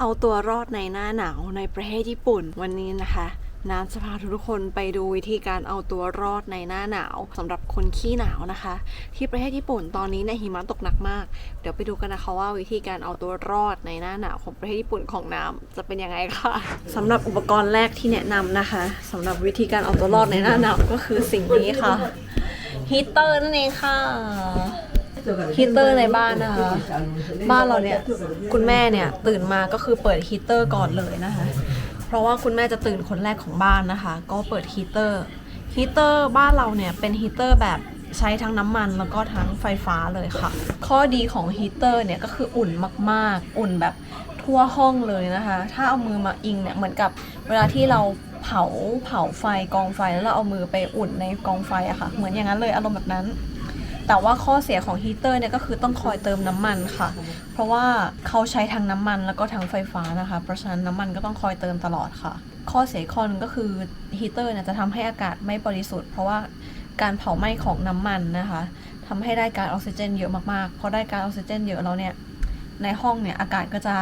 เอาตัวรอดในหน้าหนาวในประเทศญี่ปุ่นวันนี้นะคะน้ำจะพาทุกคนไปดูวิธีการเอาตัวรอดในหน้าหนาวสำหรับคนขี้หนาวนะคะ ที่ประเทศญี่ปุ่นตอนนี้เนี่ยหิมะตกหนักมาก เดี๋ยวไปดูกันนะคะว่าวิธีการเอาตัวรอดในหน้าหนาวของประเทศญี่ปุ่นของน้ำจะเป็นยังไงค่ะสำหรับอุปกรณ์แรกที่แนะนำนะคะสำหรับวิธีการเอาตัวรอดในหน้าหนาวก็คือสิ่งนี้ค่ะฮีเตอร์นั่นเองค่ะ ฮีเตอร์ในบ้านนะคะ บ้านเราเนี่ยคุณแม่เนี่ยตื่นมาก็คือเปิดฮีเตอร์ก่อนเลยนะคะ เพราะว่าคุณแม่จะตื่นคนแรกของบ้านนะคะ ก็เปิดฮีเตอร์ฮีเตอร์บ้านเราเนี่ยเป็นฮีเตอร์แบบใช้ทั้งน้ำมันแล้วก็ทั้งไฟฟ้าเลยค่ะ ข้อดีของฮีเตอร์เนี่ยก็คืออุ่นมากๆ อุ่นแบบทั่วห้องเลยนะคะ ถ้าเอามือมาอิงเนี่ยเหมือนกับเวลาที่เราเผาเผาไฟกองไฟแล้วเราเอามือไปอุ่นในกองไฟอะค่ะ เหมือนอย่างนั้นเลยอารมณ์แบบนั้น แต่ว่าข้อเสียของฮีเตอร์เนี่ยก็คือต้องคอยเติมน้ำมันค่ะ เพราะว่าเขาใช้ทั้งน้ำมันแล้วก็ทั้งไฟฟ้านะคะ เพราะฉะนั้นน้ำมันก็ต้องคอยเติมตลอดค่ะ ข้อเสียข้อหนึงก็คือฮีเตอร์เนี่ยจะทำให้อากาศไม่บริสุทธิ์ เพราะว่าการเผาไหม้ของน้ำมันนะคะทำให้ได้การออกซิเจนเยอะมากๆพอได้การออกซิเจนเยอะแล้วเนี่ยในห้องเนี่ยอากาศก็จะ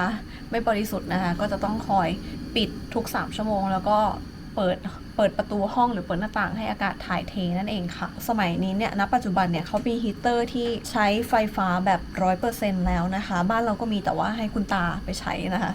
ไม่บริสุทธิ์นะคะ ก็จะต้องคอยปิดทุก 3 ชั่วโมง แล้วก็ เปิดเปิดประตูห้องหรือเปิดหน้าต่างให้อากาศถ่ายเทนั่นเองค่ะ สมัยนี้เนี่ยณปัจจุบันเนี่ยเขามีฮีเตอร์ที่ใช้ไฟฟ้าแบบร้อยเปอร์เซ็นต์แล้วนะคะ บ้านเราก็มีแต่ว่าให้คุณตาไปใช้นะคะ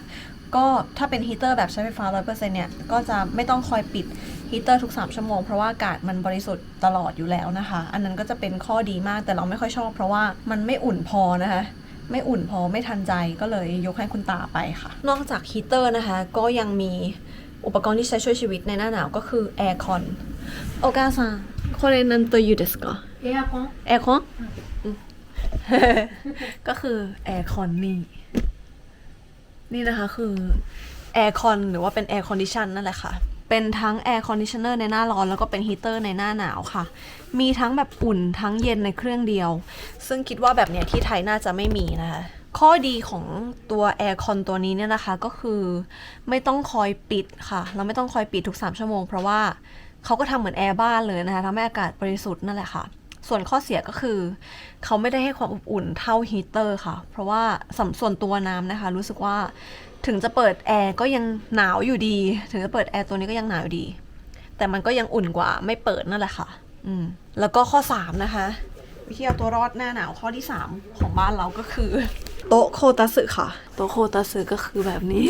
ก็ถ้าเป็นฮีเตอร์แบบใช้ไฟฟ้า 100%เนี่ย ก็จะไม่ต้องคอยปิดฮีเตอร์ทุก 3 ชั่วโมง เพราะว่าอากาศมันบริสุทธิ์ตลอดอยู่แล้วนะคะ อันนั้นก็จะเป็นข้อดีมากแต่เราไม่ค่อยชอบเพราะว่ามันไม่อุ่นพอนะคะ ไม่อุ่นพอไม่ทันใจก็เลยยกให้คุณตาไปค่ะ นอกจากฮีเตอร์นะคะ ก็ยังมี อุปกรณ์ที่ใช้ช่วยชีวิตในหน้าหนาวก็คือแอร์คอนโอกาซังこれなんというですかエアコン แอร์คอนอืม ก็คือแอร์คอนนี่ นี่นะคะคือแอร์คอนหรือว่าเป็นแอร์คอนดิชันนั่นแหละค่ะ เป็นทั้งแอร์คอนดิชเนอร์ในหน้าร้อนแล้วก็เป็นฮีเตอร์ในหน้าหนาวค่ะ มีทั้งแบบอุ่นทั้งเย็นในเครื่องเดียว ซึ่งคิดว่าแบบเนี้ยที่ไทยน่าจะไม่มีนะคะ ข้อดีของตัวแอร์คอนตัวนี้เนี่ยนะคะก็คือไม่ต้องคอยปิดค่ะ เราไม่ต้องคอยปิดทุก 3 ชั่วโมง เพราะว่าเขาก็ทำเหมือนแอร์บ้านเลยนะคะทำให้อากาศบริสุทธิ์นั่นแหละค่ะ ส่วนข้อเสียก็คือ เขาไม่ได้ให้ความอบอุ่นเท่าฮีเตอร์ค่ะ เพราะว่าสำส่วนตัวน้ำนะคะ รู้สึกว่าถึงจะเปิดแอร์ก็ยังหนาวอยู่ดี ถึงจะเปิดแอร์ตัวนี้ก็ยังหนาวอยู่ดี แต่มันก็ยังอุ่นกว่าไม่เปิดนั่นแหละค่ะ อืม แล้วก็ข้อ 3 นะคะ วิธีเอาตัวรอดหน้าหนาวข้อที่ 3 ของบ้านเราก็คือ โต๊ะโคตัสึค่ะ โตโคตัสึก็คือแบบนี้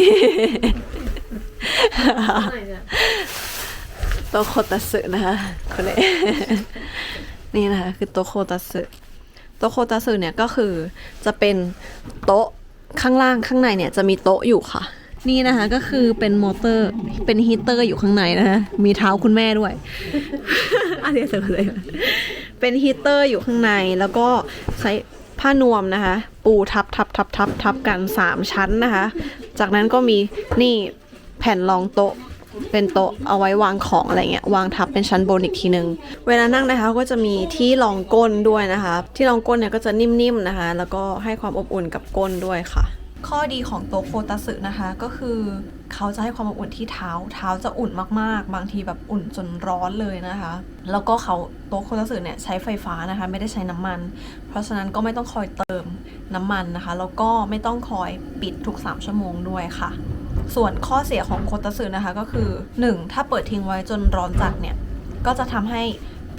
โตโคตัสึนะคะคนนี้ นี่นะคะคือโตโคตัสึโตโคตัสึเนี่ยก็คือจะเป็นโต๊ะข้างล่างข้างในเนี่ยจะมีโต๊ะอยู่ค่ะ นี่นะคะก็คือเป็นมอเตอร์เป็นฮีเตอร์อยู่ข้างในนะคะมีเท้าคุณแม่ด้วย อันนี้เสร็จเลยเป็นฮีเตอร์อยู่ข้างในแล้วก็ใช้ ผ้านวมนะคะ ปูทับทับทับทับทับกันสามชั้นนะคะ จากนั้นก็มีนี่แผ่นรองโต๊ะเป็นโต๊ะเอาไว้วางของอะไรเงี้ยวางทับเป็นชั้นบนอีกทีนึง เวลานั่งนะคะก็จะมีที่รองก้นด้วยนะคะ ที่รองก้นเนี่ยก็จะนิ่มๆนะคะ แล้วก็ให้ความอบอุ่นกับก้นด้วยค่ะ ข้อดีของโต๊ะโคตัสึนะคะก็คือเขาจะให้ความอบอุ่นที่เท้า เท้าจะอุ่นมากๆ บางทีแบบอุ่นจนร้อนเลยนะคะ แล้วก็เขาโต๊ะโคตัสึเนี่ยใช้ไฟฟ้านะคะ ไม่ได้ใช้น้ำมัน เพราะฉะนั้นก็ไม่ต้องคอยเติมน้ำมันนะคะ แล้วก็ไม่ต้องคอยปิดทุก 3 ชั่วโมงด้วยค่ะ ส่วนข้อเสียของโคตัสึนะคะก็คือ 1. ถ้าเปิดทิ้งไว้จนร้อนจัดเนี่ยก็จะทำให้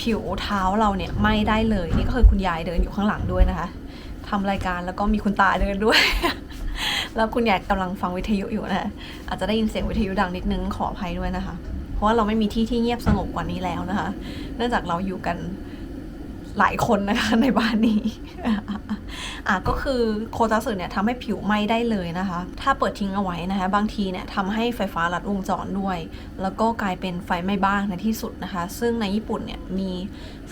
ผิวเท้าเราเนี่ยไหม้ได้เลยนี่ก็คือคุณยายเดินอยู่ข้างหลังด้วยนะคะทำรายการแล้วก็มีคุณตาเดินด้วย แล้วคุณยายกำลังฟังวิทยุอยู่นะอาจจะได้ยินเสียงวิทยุดังนิดนึงขออภัยด้วยนะคะ เพราะว่าเราไม่มีที่ที่เงียบสงบกว่านี้แล้วนะคะ เนื่องจากเราอยู่กัน หลายคนนะคะในบ้านนี้อะก็คือโคตาสึเนี่ยทำให้ผิวไหม้ได้เลยนะคะ ถ้าเปิดทิ้งเอาไว้นะคะ บางทีเนี่ยทำให้ไฟฟ้าลัดวงจรด้วย แล้วก็กลายเป็นไฟไหม้บ้านในที่สุดนะคะ ซึ่งในญี่ปุ่นเนี่ยมี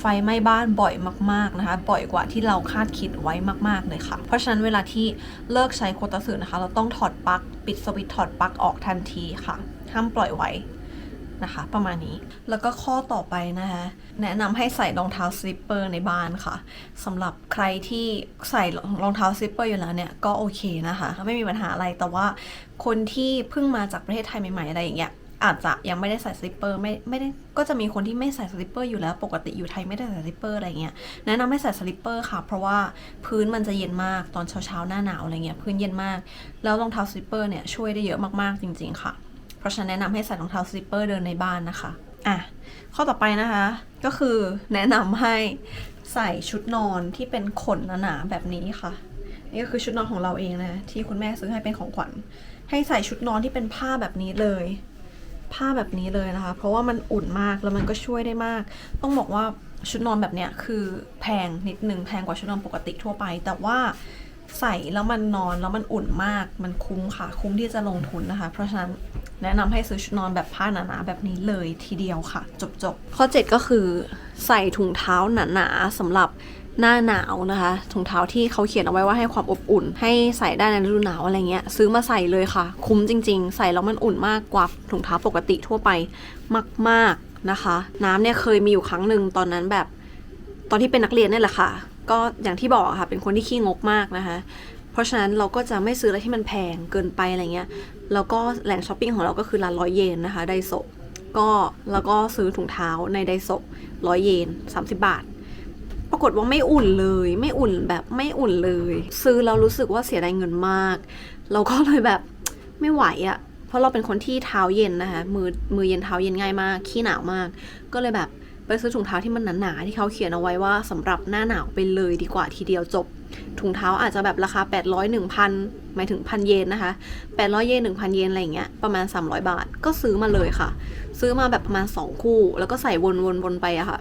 ไฟไหม้บ้านบ่อยมาก ๆนะคะ บ่อยกว่าที่เราคาดคิดไว้มาก ๆเลยค่ะ เพราะฉะนั้นเวลาที่เลิกใช้โคตาสึนะคะ เราต้องถอดปลั๊กปิดสวิตช์ถอดปลั๊กออกทันทีค่ะ ห้ามปล่อยไว้ นะคะ ประมาณนี้ แล้วก็ข้อต่อไปนะคะแนะนำให้ใส่รองเท้าสลิปเปอร์ในบ้านค่ะสำหรับใครที่ใส่รองเท้าสลิปเปอร์อยู่แล้วเนี่ยก็โอเคนะคะไม่มีปัญหาอะไรแต่ว่าคนที่เพิ่งมาจากประเทศไทยใหม่ๆอะไรอย่างเงี้ยอาจจะยังไม่ได้ใส่สลิปเปอร์ไม่ไม่ได้ก็จะมีคนที่ไม่ใส่สลิปเปอร์อยู่แล้วปกติอยู่ไทยไม่ได้ใส่สลิปเปอร์อะไรเงี้ยแนะนำให้ใส่สลิปเปอร์ค่ะ เพราะว่าพื้นมันจะเย็นมากตอนเช้าเช้าๆหน้าหนาวอะไรเงี้ยพื้นเย็นมาก แล้วรองเท้าสลิปเปอร์เนี่ยช่วยได้เยอะมากๆจริง ๆค่ะ ราะฉะนั้นแนะนำให้ใส่รองเท้าสลิปเปอร์เดินในบ้านนะคะอะข้อต่อไปนะคะ ก็คือแนะนำให้ใส่ชุดนอนที่เป็นขนหนาๆแบบนี้ค่ะ นี่ก็คือชุดนอนของเราเองนะ ที่คุณแม่ซื้อให้เป็นของขวัญ ให้ใส่ชุดนอนที่เป็นผ้าแบบนี้เลย ผ้าแบบนี้เลยนะคะ เพราะว่ามันอุ่นมากแล้วมันก็ช่วยได้มาก ต้องบอกว่าชุดนอนแบบเนี้ยคือแพงนิดนึงแพงกว่าชุดนอนปกติทั่วไป แต่ว่า ใส่แล้วมันนอนแล้วมันอุ่นมากมันคุ้มค่ะ คุ้มที่จะลงทุนนะคะ เพราะฉะนั้นแนะนำให้ซื้อชุดนอนแบบผ้าหนาๆแบบนี้เลยทีเดียวค่ะ จบๆ ข้อ 7 ก็คือใส่ถุงเท้าหนาๆสำหรับหน้าหนาวนะคะถุงเท้าที่เขาเขียนเอาไว้ว่าให้ความอบอุ่น ให้ใส่ได้ในฤดูหนาวอะไรเงี้ย ซื้อมาใส่เลยค่ะ คุ้มจริง ๆ ใส่แล้วมันอุ่นมากกว่าถุงเท้าปกติทั่วไปมาก ๆนะคะ น้ำเนี่ยเคยมีอยู่ครั้งหนึ่งตอนนั้นแบบ ตอนที่เป็นนักเรียนเนี่ยแหละค่ะ ก็อย่างที่บอกค่ะเป็นคนที่ขี้งกมากนะคะ เพราะฉะนั้นเราก็จะไม่ซื้ออะไรที่มันแพงเกินไปอะไรเงี้ยแล้วก็แหล่งช้อปปิ้งของเราก็คือร้านร้อยเยนนะคะไดโซก็แล้วก็ซื้อถุงเท้าในไดโซร้อยเยน30 บาท ปรากฏว่าไม่อุ่นเลย ไม่อุ่นแบบไม่อุ่นเลย ซื้อแล้วรู้สึกว่าเสียดายเงินมาก เราก็เลยแบบไม่ไหวอะ่ะเพราะเราเป็นคนที่เท้าเย็นนะคะมือมือเย็นเท้าเย็นง่ายมากขี้หนาวมาก ก็เลยแบบ ไปซื้อถุงเท้าที่มันหนาๆที่เขาเขียนเอาไว้ว่าสำหรับหน้าหนาวไปเลยดีกว่าทีเดียวจบ ถุงเท้าอาจจะแบบราคา 800 1,000หมายถึงพันเยนนะคะ 800 เยน1,000 เยนอะไรอย่างเงี้ยประมาณ 300 บาทก็ซื้อมาเลยค่ะ ซื้อมาแบบประมาณ 2 คู่ แล้วก็ใส่วนๆๆไปอะค่ะ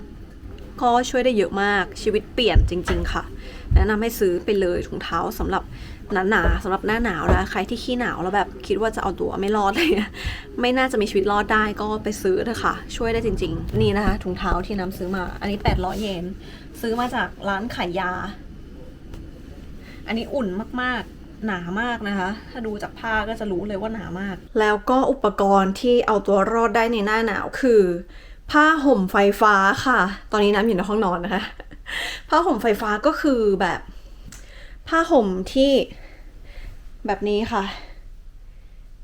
ก็ช่วยได้เยอะมากชีวิตเปลี่ยนจริง ๆ ค่ะแนะนำให้ซื้อไปเลยถุงเท้าสำหรับ หนาๆสำหรับหน้าหนาวนะใครที่ขี้หนาวแล้วแบบคิดว่าจะเอาตัวไม่รอดอะไรเงี้ยไม่น่าจะมีชีวิตรอดได้ก็ไปซื้อเถอะค่ะ ช่วยได้จริง ๆ นี่นะคะถุงเท้าที่น้ำซื้อมา อันนี้800เยนซื้อมาจากร้านขายยา อันนี้อุ่นมากๆหนามากนะคะ ถ้าดูจากผ้าก็จะรู้เลยว่าหนามาก แล้วก็อุปกรณ์ที่เอาตัวรอดได้ในหน้าหนาวคือ ผ้าห่มไฟฟ้าค่ะ ตอนนี้น้ำอยู่ในห้องนอนนะคะ ผ้าห่มไฟฟ้าก็คือแบบ ผ้าห่มที่ แบบนี้ค่ะ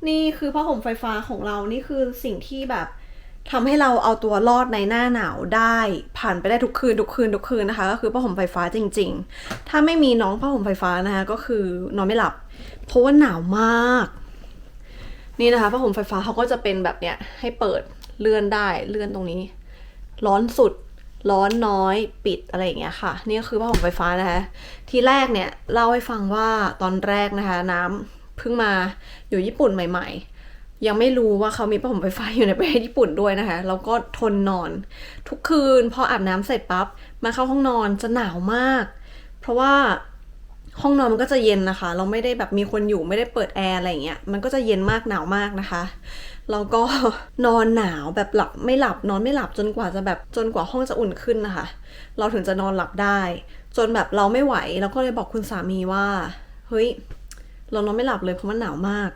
นี่คือผ้าห่มไฟฟ้าของเรานี่คือสิ่งที่แบบทำให้เราเอาตัวรอดในหน้าหนาวได้ ผ่านไปได้ทุกคืนทุกคืนทุกคืนนะคะ ก็คือผ้าห่มไฟฟ้าจริง ๆ ถ้าไม่มีน้องผ้าห่มไฟฟ้านะคะก็คือนอนไม่หลับ เพราะว่าหนาวมาก นี่นะคะผ้าห่มไฟฟ้าเขาก็จะเป็นแบบเนี้ยให้เปิดเลื่อนได้เลื่อนตรงนี้ ร้อนสุด ร้อนน้อยปิดอะไรอย่างเงี้ยค่ะ นี่ก็คือผ้าห่มไฟฟ้านะคะทีแรกเนี่ยเล่าให้ฟังว่าตอนแรกนะคะ น้ำเพิ่งมาอยู่ญี่ปุ่นใหม่ ๆ ยังไม่รู้ว่าเขามีผ้าห่มไฟฟ้าอยู่ในประเทศญี่ปุ่นด้วยนะคะแล้วก็ทนนอน ทุกคืนพออาบน้ำเสร็จปั๊บมาเข้าห้องนอนจะหนาวมาก เพราะว่าห้องนอนมันก็จะเย็นนะคะ เราไม่ได้แบบมีคนอยู่ไม่ได้เปิดแอร์อะไรเงี้ยมันก็จะเย็นมากหนาวมากนะคะ แล้วก็นอนหนาวแบบหลับไม่หลับนอนไม่หลับจนกว่าจะแบบจนกว่าห้องจะอุ่นขึ้นนะคะ เราถึงจะนอนหลับได้ จนแบบเราไม่ไหวเราก็เลยบอกคุณสามีว่า เฮ้ย เรานอนไม่หลับเลยเพราะมันหนาวมาก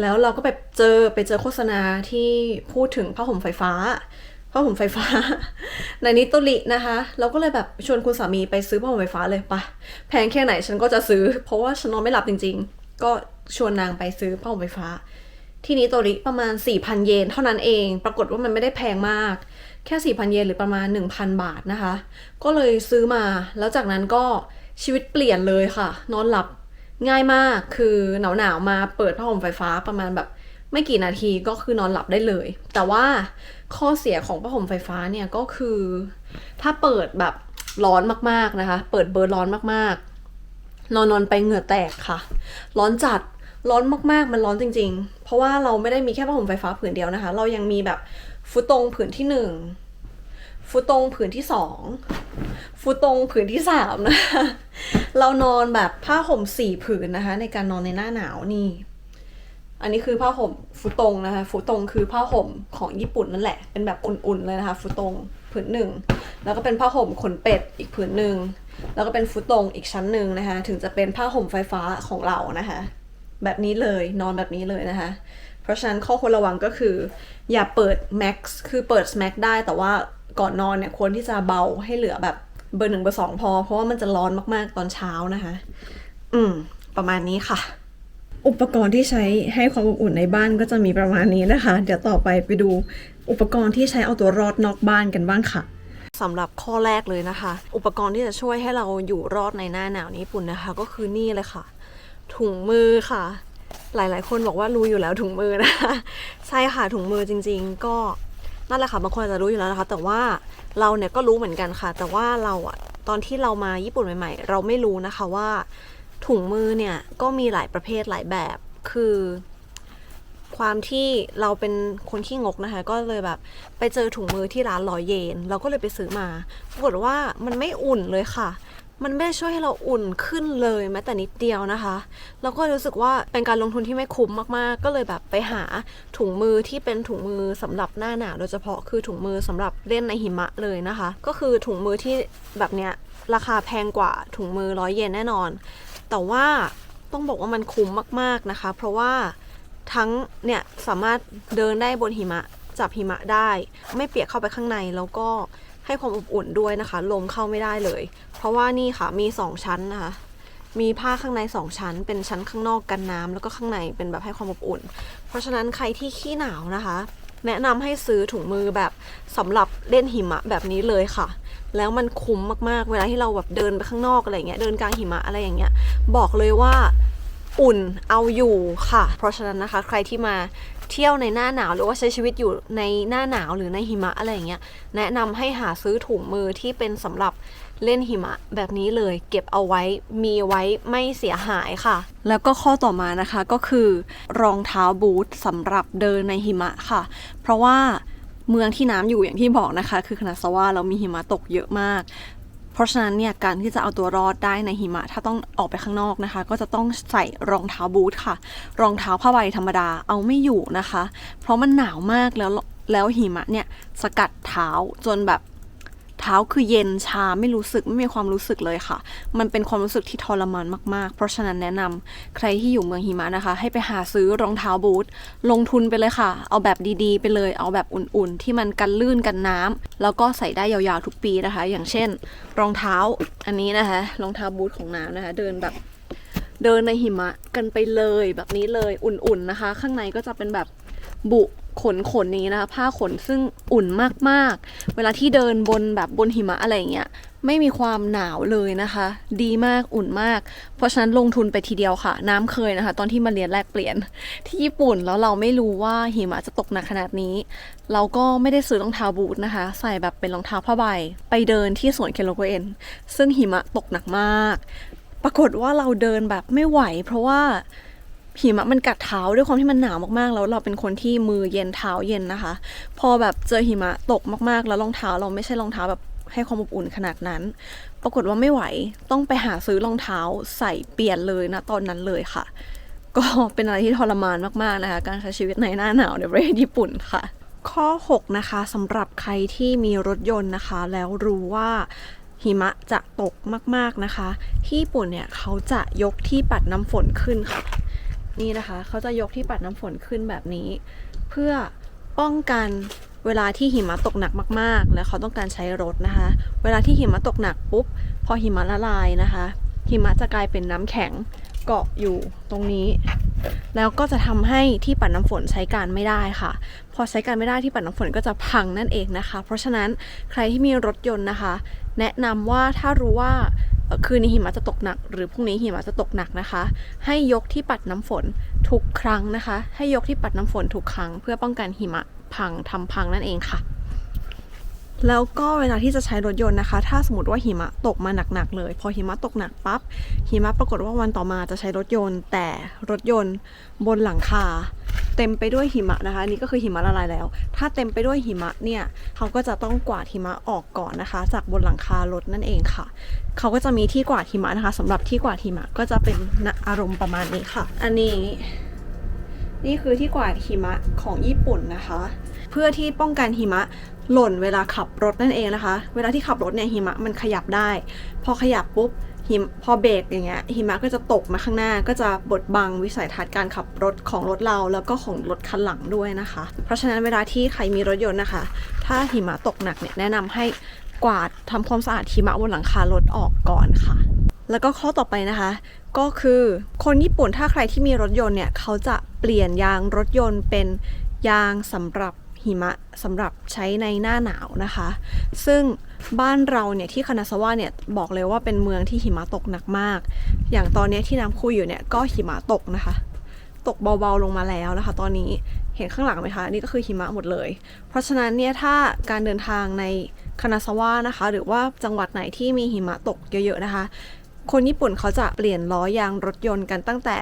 แล้วเราก็ไปเจอไปเจอโฆษณาที่พูดถึงผ้าห่มไฟฟ้าผ้าห่มไฟฟ้า ในนิโตรินะคะ เราก็เลยแบบชวนคุณสามีไปซื้อผ้าห่มไฟฟ้าเลยปะแพงแค่ไหนฉันก็จะซื้อ เพราะว่าฉันนอนไม่หลับจริง ๆ ก็ชวนนางไปซื้อผ้าห่มไฟฟ้า ที่นิโตริประมาณ 4,000 เยนเท่านั้นเอง ปรากฏว่ามันไม่ได้แพงมาก แค่ 4,000 เยนหรือประมาณ 1,000 บาทนะคะ ก็เลยซื้อมา แล้วจากนั้นก็ชีวิตเปลี่ยนเลยค่ะ นอนหลับง่ายมาก คือหนาวหนาวๆมาเปิดผ้าห่มไฟฟ้าประมาณแบบไม่กี่นาทีก็คือนอนหลับได้เลย แต่ว่าข้อเสียของผ้าห่มไฟฟ้าเนี่ยก็คือ ถ้าเปิดแบบร้อนมากๆนะคะ เปิดเบอร์ร้อนมากๆ นอนนอนไปเหงื่อแตกค่ะ ร้อนจัด ร้อนมากๆ มันร้อนจริง ๆ เพราะว่าเราไม่ได้มีแค่ผ้าห่มไฟฟ้าผืนเดียวนะคะ เรายังมีแบบฟุตงผืนที่หนึ่งฟุตงผืนที่สองฟุตงผืนที่สามนะคะเรานอนแบบผ้าห่มสี่ผืนนะคะ ในการนอนในหน้าหนาวนี่ อันนี้คือผ้าห่มฟุตงนะคะ ฟุตงคือผ้าห่มของญี่ปุ่นนั่นแหละ เป็นแบบอุ่นๆเลยนะคะ ฟุตงผืนหนึ่งแล้วก็เป็นผ้าห่มขนเป็ดอีกผืนหนึ่งแล้วก็เป็นฟุตงอีกชั้นหนึ่งนะคะ ถึงจะเป็นผ้าห่มไฟฟ้าของเรานะคะ แบบนี้เลยนอนแบบนี้เลยนะคะ เพราะฉะนั้นข้อควรระวังก็คือ อย่าเปิด max คือเปิด max ได้แต่ว่าก่อนนอนเนี่ยควรที่จะเบาให้เหลือแบบเบอร์หนึ่งเบอร์สองพอ เพราะว่ามันจะร้อนมากๆตอนเช้านะคะ อืม ประมาณนี้ค่ะ อุปกรณ์ที่ใช้ให้ความอบอุ่นในบ้านก็จะมีประมาณนี้นะคะ เดี๋ยวต่อไปไปดูอุปกรณ์ที่ใช้เอาตัวรอดนอกบ้านกันบ้างค่ะสำหรับข้อแรกเลยนะคะ อุปกรณ์ที่จะช่วยให้เราอยู่รอดในหน้าหนาวนญี่ปุ่นนะคะ ก็คือนี่เลยค่ะ ถุงมือค่ะ หลายๆ คนบอกว่ารู้อยู่แล้วถุงมือนะคะใช่ค่ะถุงมือจริง ๆ ก็นั่นแหละค่ะบางคนอาจจะรู้อยู่แล้วนะคะ แต่ว่าเราเนี่ยก็รู้เหมือนกันค่ะ แต่ว่าเราอะตอนที่เรามาญี่ปุ่นใหม่ ๆ เราไม่รู้นะคะว่า ถุงมือเนี่ยก็มีหลายประเภทหลายแบบคือ ความที่เราเป็นคนขี้งกนะคะ ก็เลยแบบไปเจอถุงมือที่ร้านร้อยเยน เราก็เลยไปซื้อมาปรากฏว่ามันไม่อุ่นเลยค่ะ มันไม่ได้ช่วยให้เราอุ่นขึ้นเลยแม้แต่นิดเดียวนะคะเราก็รู้สึกว่าเป็นการลงทุนที่ไม่คุ้มมากๆ ก็เลยแบบไปหาถุงมือที่เป็นถุงมือสำหรับหน้าหนาวโดยเฉพาะคือถุงมือสำหรับเล่นในหิมะเลยนะคะ ก็คือถุงมือที่แบบเนี้ยราคาแพงกว่าถุงมือร้อยเยนแน่นอน แต่ว่าต้องบอกว่ามันคุ้มมากๆนะคะ เพราะว่าทั้งเนี่ยสามารถเดินได้บนหิมะจับหิมะได้ ไม่เปียกเข้าไปข้างในแล้วก็ ให้ความอบอุ่นด้วยนะคะ ลมเข้าไม่ได้เลย เพราะว่านี่ค่ะมี 2 ชั้นนะคะ มีผ้าข้างใน 2 ชั้น เป็นชั้นข้างนอกกันน้ำแล้วก็ข้างในเป็นแบบให้ความอบอุ่น เพราะฉะนั้นใครที่ขี้หนาวนะคะ แนะนำให้ซื้อถุงมือแบบสำหรับเล่นหิมะแบบนี้เลยค่ะ แล้วมันคุ้มมากๆ เวลาที่เราแบบเดินไปข้างนอกอะไรเงี้ย เดินกลางหิมะอะไรอย่างเงี้ย บอกเลยว่าอุ่นเอาอยู่ค่ะ เพราะฉะนั้นนะคะ ใครที่มา เที่ยวในหน้าหนาวหรือว่าใช้ชีวิตอยู่ในหน้าหนาวหรือในหิมะอะไรอย่างเงี้ยแนะนำให้หาซื้อถุงมือที่เป็นสำหรับเล่นหิมะแบบนี้เลย เก็บเอาไว้มีไว้ไม่เสียหายค่ะ แล้วก็ข้อต่อมานะคะก็คือรองเท้าบูทสำหรับเดินในหิมะค่ะ เพราะว่าเมืองที่น้ำอยู่อย่างที่บอกนะคะ คือคนาซาวะเรามีหิมะตกเยอะมาก เพราะฉะนั้นเนี่ยการที่จะเอาตัวรอดได้ในหิมะ ถ้าต้องออกไปข้างนอกนะคะ ก็จะต้องใส่รองเท้าบูทค่ะ รองเท้าผ้าใบธรรมดาเอาไม่อยู่นะคะ เพราะมันหนาวมากแล้วแล้วหิมะเนี่ยสกัดเท้าจนแบบ เท้าคือเย็นชาไม่รู้สึกไม่มีความรู้สึกเลยค่ะ มันเป็นความรู้สึกที่ทรมานมากๆ เพราะฉะนั้นแนะนำใครที่อยู่เมืองหิมะนะคะ ให้ไปหาซื้อรองเท้าบูทลงทุนไปเลยค่ะ เอาแบบดีๆ ไปเลย เอาแบบอุ่นๆ ที่มันกันลื่นกันน้ำแล้วก็ใส่ได้ยาวๆทุกปีนะคะ อย่างเช่น รองเท้าอันนี้นะคะรองเท้าบูทของน้ำนะคะ เดินแบบเดินในหิมะกันไปเลยแบบนี้เลยอุ่นๆนะคะ ข้างในก็จะเป็นแบบบุ ขนขนนี้นะคะผ้าขนซึ่งอุ่นมากๆ เวลาที่เดินบนแบบบนหิมะอะไรเงี้ยไม่มีความหนาวเลยนะคะ ดีมากอุ่นมาก เพราะฉะนั้นลงทุนไปทีเดียวค่ะ น้ำเคยนะคะ ตอนที่มาเรียนแลกเปลี่ยนที่ญี่ปุ่นแล้วเราไม่รู้ว่าหิมะจะตกหนักขนาดนี้ เราก็ไม่ได้ซื้อรองเท้าบูทนะคะ ใส่แบบเป็นรองเท้าผ้าใบ ไปเดินที่สวนเคโลโกเอนซึ่งหิมะตกหนักมาก ปรากฏว่าเราเดินแบบไม่ไหว เพราะว่า หิมะมันกัดเท้าด้วยความที่มันหนาวมากๆ แล้วเราเป็นคนที่มือเย็นเท้าเย็นนะคะ พอแบบเจอหิมะตกมากๆ แล้วรองเท้าเราไม่ใช่รองเท้าแบบให้ความอบอุ่นขนาดนั้น ปรากฏว่าไม่ไหว ต้องไปหาซื้อรองเท้าใส่เปลี่ยนเลยนะตอนนั้นเลยค่ะ ก็เป็นอะไรที่ทรมานมากๆนะคะ การใช้ชีวิตในหน้าหนาวในประเทศญี่ปุ่นค่ะ ข้อ 6 นะคะสำหรับใครที่มีรถยนต์นะคะ แล้วรู้ว่าหิมะจะตกมากๆนะคะ ที่ญี่ปุ่นเนี่ยเขาจะยกที่ปัดน้ำฝนขึ้นค่ะ นี่นะคะเขาจะยกที่ปัดน้ำฝนขึ้นแบบนี้ เพื่อป้องกันเวลาที่หิมะตกหนักมาก ๆ แล้วเขาต้องการใช้รถนะคะ เวลาที่หิมะตกหนักปุ๊บ พอหิมะละลายนะคะ หิมะจะกลายเป็นน้ำแข็งเกาะอยู่ตรงนี้ แล้วก็จะทำให้ที่ปัดน้ำฝนใช้การไม่ได้ค่ะ พอใช้การไม่ได้ที่ปัดน้ำฝนก็จะพังนั่นเองนะคะ เพราะฉะนั้นใครที่มีรถยนต์นะคะ แนะนำว่าถ้ารู้ว่า คืนนี้หิมะจะตกหนัก หรือพรุ่งนี้หิมะจะตกหนักนะคะ ให้ยกที่ปัดน้ำฝนทุกครั้งนะคะ ให้ยกที่ปัดน้ำฝนทุกครั้ง เพื่อป้องกันหิมะพังทำพังนั่นเองค่ะ แล้วก็เวลาที่จะใช้รถยนต์นะคะ ถ้าสมมติว่าหิมะตกมาหนักๆเลย พอหิมะตกหนักปั๊บหิมะปรากฏว่าวันต่อมาจะใช้รถยนต์ แต่รถยนต์บนหลังคา เต็มไปด้วยหิมะนะคะนี่ก็คือหิมะละลายแล้ว ถ้าเต็มไปด้วยหิมะเนี่ยเขาก็จะต้องกวาดหิมะออกก่อนนะคะ จากบนหลังคารถนั่นเองค่ะเขาก็จะมีที่กวาดหิมะนะคะสำหรับที่กวาดหิมะก็จะเป็นอารมณ์ประมาณนี้ค่ะ อันนี้ นี่คือที่กวาดหิมะของญี่ปุ่นนะคะ พื่อที่ป้องกันหิมะหล่นเวลาขับรถนั่นเองนะคะ เวลาที่ขับรถเนี่ยหิมะมันขยับได้ พอขยับปุ๊บหิมพอเบรกอย่างเงี้ยหิมะก็จะตกมาข้างหน้าก็จะบดบังวิสัยทัศน์การขับรถของรถเราแล้วก็ของรถคันหลังด้วยนะคะ เพราะฉะนั้นเวลาที่ใครมีรถยนต์นะคะ ถ้าหิมะตกหนักเนี่ยแนะนำให้กวาดทำความสะอาดหิมะบนหลังคารถออกก่อนค่ะ แล้วก็ข้อต่อไปนะคะ ก็คือคนญี่ปุ่นถ้าใครที่มีรถยนต์เนี่ยเขาจะเปลี่ยนยางรถยนต์เป็นยางสำหรับ หิมะสำหรับใช้ในหน้าหนาวนะคะ ซึ่งบ้านเราเนี่ยที่คานาซาวะเนี่ยบอกเลยว่าเป็นเมืองที่หิมะตกหนักมาก อย่างตอนนี้ที่น้ำคุยอยู่เนี่ยก็หิมะตกนะคะ ตกเบาๆลงมาแล้วนะคะ ตอนนี้เห็นข้างหลังไหมคะนนี่ก็คือหิมะหมดเลย เพราะฉะนั้นเนี่ยถ้าการเดินทางในคานาซาวะนะคะ หรือว่าจังหวัดไหนที่มีหิมะตกเยอะๆนะคะ คนญี่ปุ่นเขาจะเปลี่ยนล้อยางรถยนต์กันตั้งแต่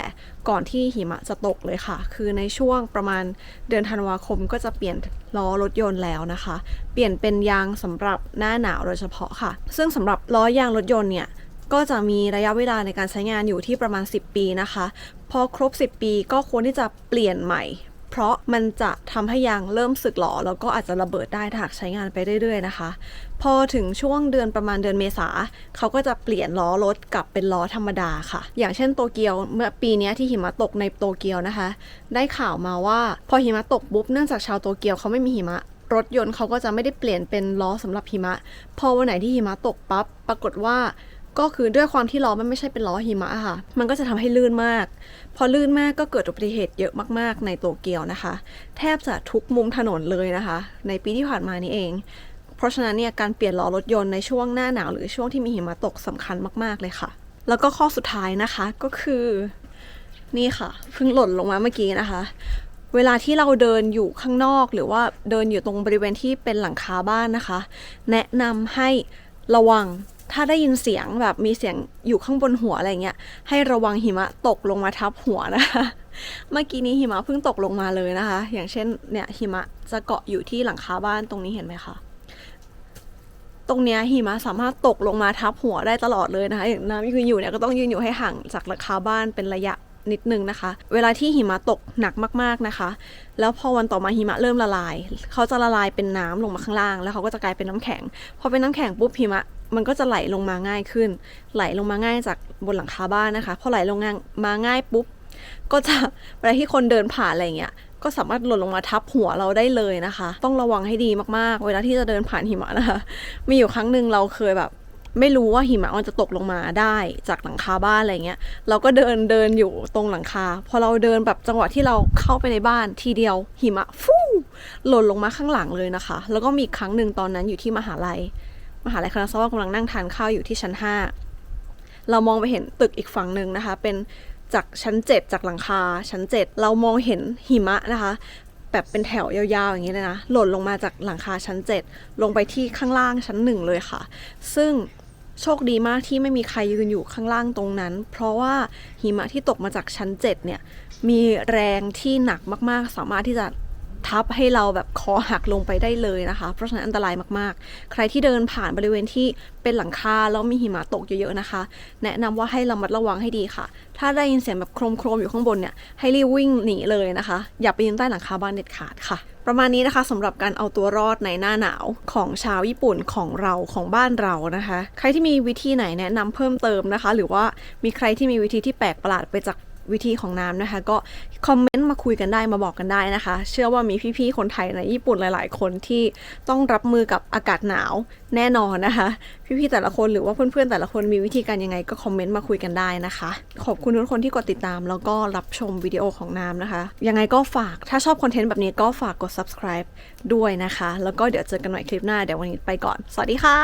ก่อนที่หิมะจะตกเลยค่ะ คือในช่วงประมาณเดือนธันวาคมก็จะเปลี่ยนล้อรถยนต์แล้วนะคะ เปลี่ยนเป็นยางสำหรับหน้าหนาวโดยเฉพาะค่ะ ซึ่งสำหรับล้อยางรถยนต์เนี่ยก็จะมีระยะเวลาในการใช้งานอยู่ที่ประมาณ 10 ปีนะคะ พอครบ 10 ปีก็ควรที่จะเปลี่ยนใหม่ เพราะมันจะทำให้ยางเริ่มสึกหรอแล้วก็อาจจะระเบิดได้ถ้าหากใช้งานไปเรื่อยๆนะคะ พอถึงช่วงเดือนประมาณเดือนเมษาเขาก็จะเปลี่ยนล้อรถกลับเป็นล้อธรรมดาค่ะ อย่างเช่นโตเกียวเมื่อปีนี้ที่หิมะตกในโตเกียวนะคะ ได้ข่าวมาว่าพอหิมะตกปุ๊บเนื่องจากชาวโตเกียวเขาไม่มีหิมะรถยนต์เขาก็จะไม่ได้เปลี่ยนเป็นล้อสำหรับหิมะ พอวันไหนที่หิมะตกปั๊บปรากฏว่า ก็คือด้วยความที่ล้อมันไม่ใช่เป็นล้อหิมะค่ะ มันก็จะทำให้ลื่นมาก พอลื่นมากก็เกิดอุบัติเหตุเยอะมากๆ ในโตเกียวนะคะ แทบจะทุกมุมถนนเลยนะคะ ในปีที่ผ่านมานี่เอง เพราะฉะนั้นเนี่ยการเปลี่ยนล้อรถยนต์ในช่วงหน้าหนาวหรือช่วงที่มีหิมะตกสำคัญมากๆเลยค่ะ แล้วก็ข้อสุดท้ายนะคะก็คือ นี่ค่ะเพิ่งหล่นลงมาเมื่อกี้นะคะเวลาที่เราเดินอยู่ข้างนอกหรือว่าเดินอยู่ตรงบริเวณที่เป็นหลังคาบ้านนะคะ แนะนำให้ระวัง ถ้าได้ยินเสียงแบบมีเสียงอยู่ข้างบนหัวอะไรเงี้ย ให้ระวังหิมะตกลงมาทับหัวนะคะ เมื่อกี้นี้หิมะเพิ่งตกลงมาเลยนะคะ อย่างเช่นเนี่ยหิมะจะเกาะอยู่ที่หลังคาบ้านตรงนี้เห็นไหมคะ ตรงเนี้ยหิมะสามารถตกลงมาทับหัวได้ตลอดเลยนะคะ อย่างน้ำยืนอยู่เนี่ยก็ต้องยืนอยู่ให้ห่างจากหลังคาบ้านเป็นระยะนิดนึงนะคะ เวลาที่หิมะตกหนักมากๆนะคะ แล้วพอวันต่อมาหิมะเริ่มละลาย เขาจะละลายเป็นน้ำลงมาข้างล่าง แล้วเขาก็จะกลายเป็นน้ำแข็ง พอเป็นน้ำแข็งปุ๊บหิมะ มันก็จะไหลลงมาง่ายขึ้น ไหลลงมาง่ายจากบนหลังคาบ้านนะคะพอไหลลงมาง่ายปุ๊บก็จะเวลาที่คนเดินผ่านอะไรเงี้ยก็สามารถหล่นลงมาทับหัวเราได้เลยนะคะ ต้องระวังให้ดีมากๆ เวลาที่จะเดินผ่านหิมะนะคะ มีอยู่ครั้งหนึ่งเราเคยแบบ ไม่รู้ว่าหิมะมันจะตกลงมาได้จากหลังคาบ้านอะไรเงี้ย เราก็เดินเดินอยู่ตรงหลังคา พอเราเดินแบบจังหวะที่เราเข้าไปในบ้านทีเดียวหิมะฟู่หล่นลงมาข้างหลังเลยนะคะ แล้วก็มีครั้งหนึ่งตอนนั้นอยู่ที่มหาลัย มหาลัยคณะสวากำลังนั่งทานข้าวอยู่ที่ชั้นห้าเรามองไปเห็นตึกอีกฝั่งหนึ่งนะคะ เป็นจากชั้น 7 จากหลังคา ชั้น 7 เรามองเห็นหิมะนะคะ แบบเป็นแถวยาวๆอย่างนี้เลยนะหล่นลงมาจากหลังคาชั้น 7 ลงไปที่ข้างล่างชั้นหนึ่งเลยค่ะ ซึ่งโชคดีมากที่ไม่มีใครยืนอยู่ข้างล่างตรงนั้น เพราะว่าหิมะที่ตกมาจากชั้น 7 เนี่ยมีแรงที่หนักมากๆ สามารถที่จะ ทับให้เราแบบคอหักลงไปได้เลยนะคะ เพราะฉะนั้นอันตรายมากๆ ใครที่เดินผ่านบริเวณที่เป็นหลังคาแล้วมีหิมะตกเยอะๆนะคะ แนะนำว่าให้ระมัดระวังให้ดีค่ะ ถ้าได้ยินเสียงแบบโครมๆอยู่ข้างบนเนี่ยให้รีบวิ่งหนีเลยนะคะ อย่าไปยืนใต้หลังคาบ้านเด็ดขาดค่ะประมาณนี้นะคะสำหรับการเอาตัวรอดในหน้าหนาวของชาวญี่ปุ่นของเราของบ้านเรานะคะ ใครที่มีวิธีไหนแนะนำเพิ่มเติมนะคะ หรือว่ามีใครที่มีวิธีที่แปลกประหลาดไปจาก วิธีของน้ำนะคะ ก็คอมเมนต์มาคุยกันได้มาบอกกันได้นะคะ เชื่อว่ามีพี่ๆคนไทยในญี่ปุ่นหลาย ๆ คนที่ต้องรับมือกับอากาศหนาวแน่นอนนะคะ พี่ๆแต่ละคนหรือว่าเพื่อนๆแต่ละคนมีวิธีการยังไงก็คอมเมนต์มาคุยกันได้นะคะ ขอบคุณทุกคนที่กดติดตาม แล้วก็รับชมวิดีโอของน้ำนะคะ ยังไงก็ฝากถ้าชอบคอนเทนต์แบบนี้ก็ฝากกด subscribe ด้วยนะคะ แล้วก็เดี๋ยวเจอกันใหม่คลิปหน้าเดี๋ยววันนี้ไปก่อน สวัสดีค่ะ